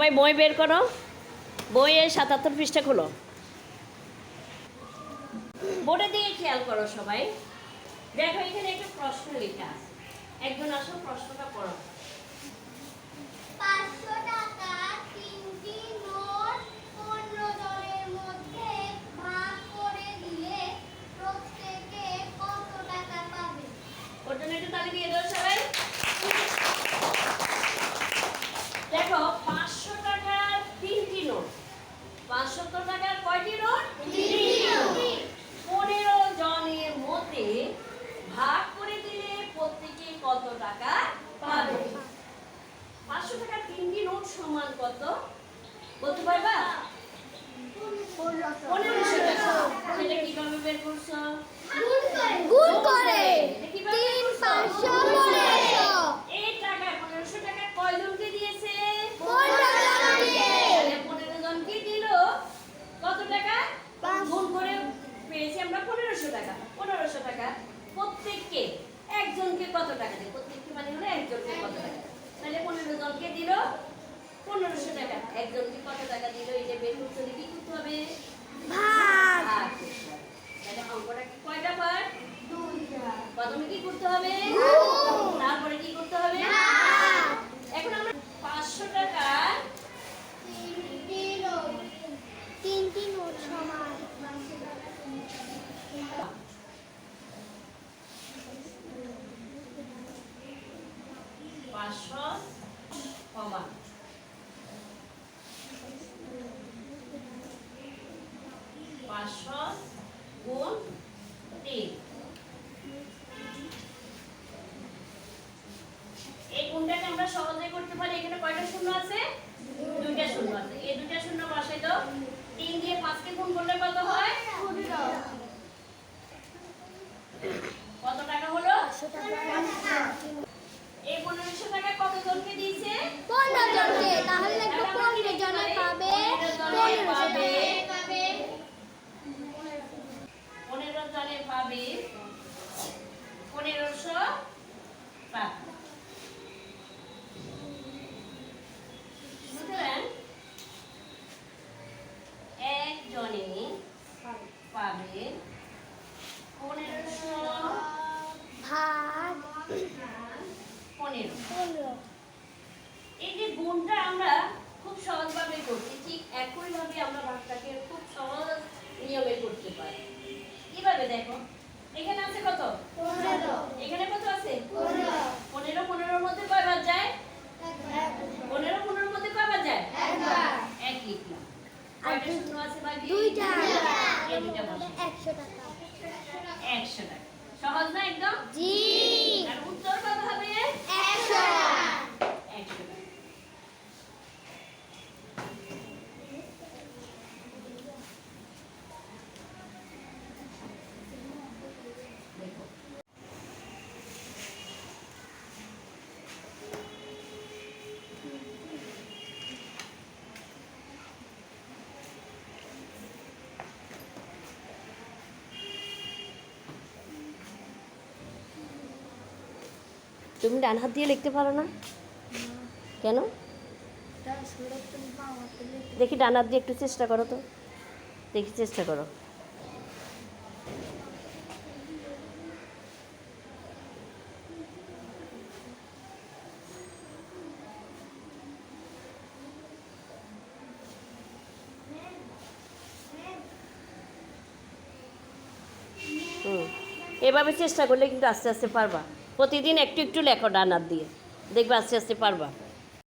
সবাই বই বের করো। বইয়ে সাতাত্তর পৃষ্ঠা খোলো। বোর্ডে দিয়ে খেয়াল করো সবাই। দেখো এখানে একটা প্রশ্ন লেখা আছে। একজন আসো প্রশ্নটা পড়ো। পাঁচশো টাকা তিনটি নোট পনেরো জনের মধ্যে ভাগ করে দিলে প্রত্যেকে কত টাকা পাবে? ওর জন্য একটু তালি দিয়ে দাও সবাই দেখো পাঁচশো টাকার তিনটি নোট পাঁচশো টাকার কয়টি নোট পনেরো জনের মধ্যে ভাগ করে দিলে প্রত্যেকে কত টাকা পাবে পাঁচশো টাকার তিনটি নোট সমান কত বলতে পারবা পনেরোশো টাকা সেটা কীভাবে বের করছ গুণ করে এটা কীভাবে বের তিন করছ? পাঁচশো পনেরোশো এই টাকা পনেরোশো টাকা কয়জনকে দিয়েছে পনেরো জনকে। তাহলে পনেরো জনকে দিল কত টাকা পাঁচ। গুণ করে পেয়েছি আমরা পনেরোশো টাকা পনেরোশো টাকা প্রত্যেককে একজনকে কত টাকা দিল প্রত্যেককে মানে হলো তাহলে পনেরো জনকে দিল, পনেরোশো টাকা। একজনকে কত টাকা দিল? এটা বের করতে হলে কি করতে হবে। ভাগ ভাগ করতে হবে। তাহলে অঙ্কটা কি কয়টা পার্ট প্রথমে কি করতে হবে গুণ। তারপরে কি করতে হবে ভাগ। এখন আমরা পাঁচশো টাকা তিনটি নোট তিনটি নোট সমান পাঁচশো কমা পাঁচশো গুণ তিন এই গুণটাকে আমরা সহজে করতে পারি। এখানে কয়টা শূন্য আছে? দুইটা শূন্য আছে। এই দুইটা শূন্য বসাই দাও। তিন দিয়ে পাঁচকে গুণ করলে কত হয় কত টাকা হলো এই পনেরোশো টাকা কত জনকে দিয়েছে পনেরো জনকে তাহলে একটু পনেরো জনে পাবে পনেরোশো টাকা পনেরো জনে পাবে পনেরোশো টাকা সুতরাং একজনে পাবে পনেরোশো ভাগ পনেরো এই যে গুণটা আমরা খুব সহজভাবে করছি ঠিক একইভাবে আমরা ভাগটাকে খুব সহজ নিয়মে করতে পারি। কীভাবে দেখো? এখানে আছে কত? পনেরো। এখানে কত আছে? পনেরো। পনেরো পনেরোর মধ্যে কয়বার যায়? পনেরো পনেরোর মধ্যে কয়বার যায়? এক লিখলাম। কয়টা শূন্য আছে বাকি দুইটা। এই দুইটা বসে। একশো টাকা। একশো টাকা। সহজ না একদম? জি আর উত্তর কত হবে একশো একশো টাকা দেখো তুমি ডান হাত দিয়ে লিখতে পারো না? কেন? দেখি ডান হাত দিয়ে একটু চেষ্টা করো তো। দেখি চেষ্টা করো। এভাবে চেষ্টা করলে কিন্তু আস্তে আস্তে পারবা। প্রতিদিন একটু একটু লেখো ডানার দিয়ে। দেখবে আস্তে আস্তে পারবা।